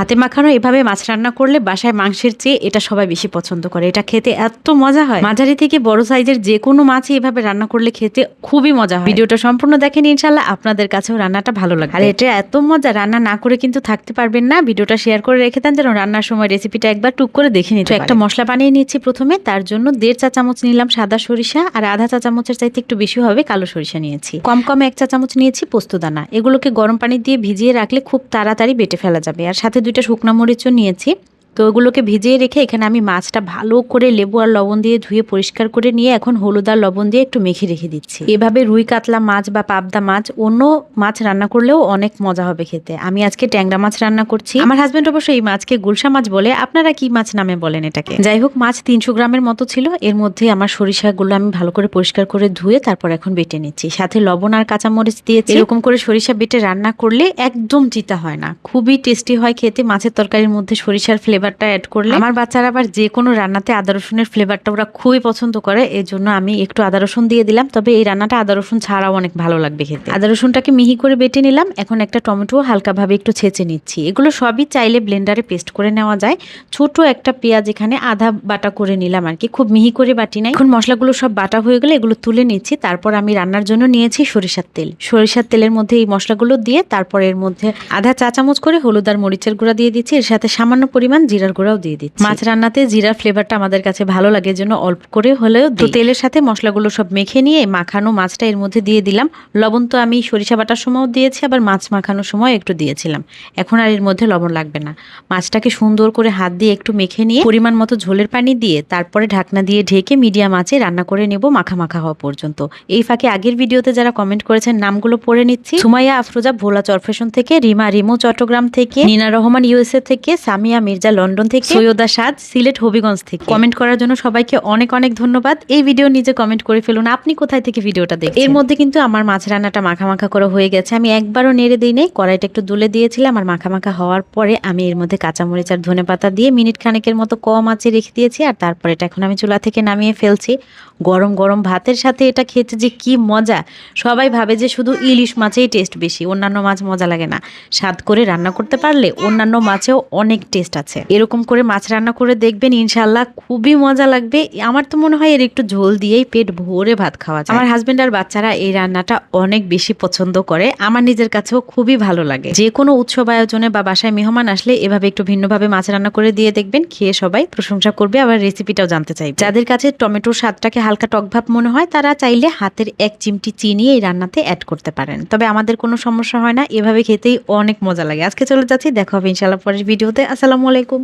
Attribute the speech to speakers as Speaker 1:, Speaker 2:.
Speaker 1: হাতে মাখানো এভাবে মাছ রান্না করলে বাসায় মাংসের চেয়ে এটা সবাই বেশি পছন্দ করে। এটা খেতে এত মজা হয়। মাঝারি থেকে বড় সাইজের যে কোনো মাছই এভাবে রান্না করলে খেতে খুবই মজা হয়। ভিডিওটা সম্পূর্ণ দেখেন ইনশাল্লাহ আপনাদের কাছেও রান্নাটা ভালো লাগে আর এটা এত মজা! রান্না না করে কিন্তু থাকতে পারবেন না। ভিডিওটা শেয়ার করে রেখে দেন যেন রান্নার সময় রেসিপিটা একবার টুক করে দেখে নিতে একটা মশলা বানিয়ে নিচ্ছি প্রথমে তার জন্য দেড় চা চামচ নিলাম সাদা সরিষা আর আধা চা চামচের চাইতে একটু বেশি হবে কালো সরিষা নিয়েছি। কম কম এক চা চামচ নিয়েছি পোস্তদানা এগুলোকে গরম পানি দিয়ে ভিজিয়ে রাখলে খুব তাড়াতাড়ি বেটে ফেলা যাবে। আর সাথে দুইটা শুকনো মরিচও নিয়েছি। তো ওগুলোকে ভিজিয়ে রেখে এখানে আমি মাছটা ভালো করে লেবু আর লবণ দিয়ে ধুয়ে পরিষ্কার করে নিয়ে এখন হলুদ আর লবণ দিয়ে একটু মেখে রেখে দিচ্ছি। এভাবে রুই কাতলা মাছ বা পাবদা মাছ অন্য মাছ রান্না করলেও অনেক মজা হবে খেতে। আমি আজকে ট্যাংরা মাছ রান্না করছি। আমার হাজব্যান্ড অবশ্য এই মাছকে গুলশা মাছ বলে। আপনারা কি মাছ নামে বলেন এটাকে? যাই হোক মাছ তিনশো গ্রামের মতো ছিল। এর মধ্যে আমার সরিষাগুলো আমি ভালো করে পরিষ্কার করে ধুয়ে তারপর এখন বেটে নিচ্ছি। সাথে লবণ আর কাঁচামরিচ দিয়েছি। এরকম করে সরিষা বেটে রান্না করলে একদম চিতা হয় না। খুবই টেস্টি হয় খেতে। মাছের তরকারির মধ্যে সরিষার ফ্লেভারটা অ্যাড করলে আমার বাচ্চারা আবার যে কোনো রান্নাতে আদা রসুনের ফ্লেভারটা ওরা খুবই পছন্দ করে এই জন্য আমি একটু আদা রসুন দিয়ে দিলাম। তবে এই রান্নাটা আদা রসুন ছাড়াও অনেক ভালো লাগবে খেতে। আদা রসুনটাকে মিহি করে বেটে নিলাম। এখন একটা টমেটো হালকাভাবে একটু ছেঁচে নিচ্ছি। এগুলো সবই চাইলে ব্লেন্ডারে পেস্ট করে নেওয়া যায়। ছোট একটা পেঁয়াজ এখানে আধা বাটা করে নিলাম আর কি। খুব মিহি করে বাটি নাই। এখন মশলাগুলো সব বাটা হয়ে গেলে এগুলো তুলে নিচ্ছি। তারপর আমি রান্নার জন্য নিয়েছি সরিষার তেল। সরিষার তেলের মধ্যে এই মশলাগুলো দিয়ে তারপর এর মধ্যে আধা চা চামচ করে হলুদ আর মরিচের গুঁড়া দিয়ে দিচ্ছি। এর সাথে সামান্য পরিমাণ জিরার গুঁড়াও দিয়ে দিচ্ছি। মাছ রান্নাতে জিরার ফ্লেভারটা আমাদের কাছে ভালো লাগে জন্য অল্প করে হলেও তো তেলের সাথে মশলাগুলো সব মেখে নিয়ে মাখানো মাছটা এর মধ্যে দিয়ে দিলাম। লবণ তো আমি সরিষা বাটার সময়ও দিয়েছি আবার মাছ মাখানোর সময় একটু দিয়েছিলাম। এখন আর এর মধ্যে লবণ লাগবে না। মাছটাকে সুন্দর করে হাত দিয়ে একটু মেখে নিয়ে পরিমাণ মতো ঝোলের পানি দিয়ে তারপরে ঢাকনা দিয়ে ঢেকে মিডিয়াম আঁচে রান্না করে নেব মাখা মাখা হওয়া পর্যন্ত। এই ফাঁকে আগের ভিডিওতে যারা কমেন্ট করেছেন নামগুলো পড়ে নিচ্ছি। সুমাইয়া আফরোজা ভোলা চরফেশন থেকে রিমা রিমো চট্টগ্রাম থেকে নিনা রহমান ইউএসএ থেকে সামিয়া মির্জা লন্ডন থেকে সৈয়দা সাদ সিলেট হবিগঞ্জ থেকে। কমেন্ট করার জন্য সবাইকে অনেক অনেক ধন্যবাদ। এই ভিডিও নিজে কমেন্ট করে ফেলুন। আপনি কোথায় থেকে ভিডিওটা দেখেন এর মধ্যে কিন্তু আমার মাছ রান্নাটা মাখা মাখা করে হয়ে গেছে। আমি একবারও নেড়ে দিই নাই। কড়াইটা একটু দুলে দিয়েছিলাম আর মাখা মাখা হওয়ার পরে আমি এর মধ্যে কাঁচামরিচ আর ধনে পাতা দিয়ে মিনিট খানেকের মতো কম আঁচে রেখে দিয়েছি আর তারপরে এটা এখন আমি চুলা থেকে নামিয়ে ফেলছি। গরম গরম ভাতের সাথে এটা খেতে যে কি মজা! সবাই ভাবে যে শুধু ইলিশ মাছেই টেস্ট বেশি। অন্যান্য মাছ মজা লাগে না। স্বাদ করে রান্না করতে পারলে অন্যান্য মাছেও অনেক টেস্ট আছে। এরকম করে মাছ রান্না করে দেখবেন ইনশাল্লাহ খুবই মজা লাগবে। আমার তো মনে হয় এর একটু ঝোল দিয়েই পেট ভরে ভাত খাওয়া যায়। আমার হাজবেন্ড আর বাচ্চারা এই রান্নাটা অনেক বেশি পছন্দ করে। আমার নিজের কাছেও খুবই ভালো লাগে। যে কোনো উৎসব আয়োজনে বা বাসায় মেহমান আসলে এভাবে একটু ভিন্নভাবে মাছ রান্না করে দিয়ে দেখবেন খেয়ে সবাই প্রশংসা করবে। আবার রেসিপিটাও জানতে চাই যাদের কাছে টমেটোর স্বাদটাকে হালকা টকভাব মনে হয় তারা চাইলে হাতের এক চিমটি চিনি এই রান্নাতে অ্যাড করতে পারেন। তবে আমাদের কোনো সমস্যা হয় না এভাবে খেতেই অনেক মজা লাগে। আজকে চলে যাচ্ছি দেখা হবে ইনশাল্লাহ পরের ভিডিওতে। আসসালামু আলাইকুম।